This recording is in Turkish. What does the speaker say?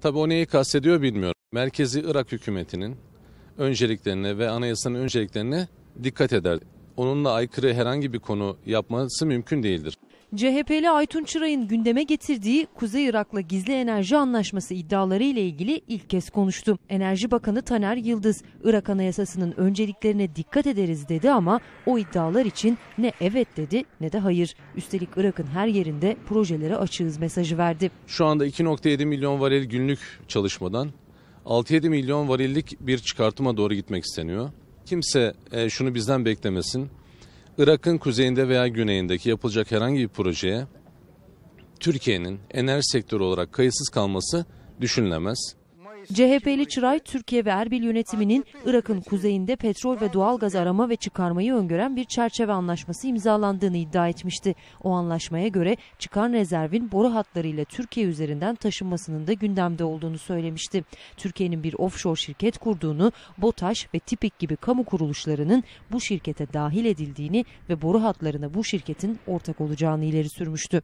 Tabii o neyi kastediyor bilmiyorum. Merkezi Irak hükümetinin önceliklerine ve anayasanın önceliklerine dikkat eder. Onunla aykırı herhangi bir konu yapması mümkün değildir. CHP'li Aytun Çıray'ın gündeme getirdiği Kuzey Irak'la gizli enerji anlaşması iddiaları ile ilgili ilk kez konuştu. Enerji Bakanı Taner Yıldız, Irak Anayasası'nın önceliklerine dikkat ederiz dedi ama o iddialar için ne evet dedi ne de hayır. Üstelik Irak'ın her yerinde projelere açığız mesajı verdi. Şu anda 2.7 milyon varil günlük çalışmadan 6-7 milyon varillik bir çıkartıma doğru gitmek isteniyor. Kimse e, şunu bizden beklemesin. Irak'ın kuzeyinde veya güneyindeki yapılacak herhangi bir projeye Türkiye'nin enerji sektörü olarak kayıtsız kalması düşünülemez. CHP'li Çıray, Türkiye ve Erbil yönetiminin Irak'ın kuzeyinde petrol ve doğalgaz arama ve çıkarmayı öngören bir çerçeve anlaşması imzalandığını iddia etmişti. O anlaşmaya göre çıkan rezervin boru hatlarıyla Türkiye üzerinden taşınmasının da gündemde olduğunu söylemişti. Türkiye'nin bir offshore şirket kurduğunu, BOTAŞ ve TİPİK gibi kamu kuruluşlarının bu şirkete dahil edildiğini ve boru hatlarına bu şirketin ortak olacağını ileri sürmüştü.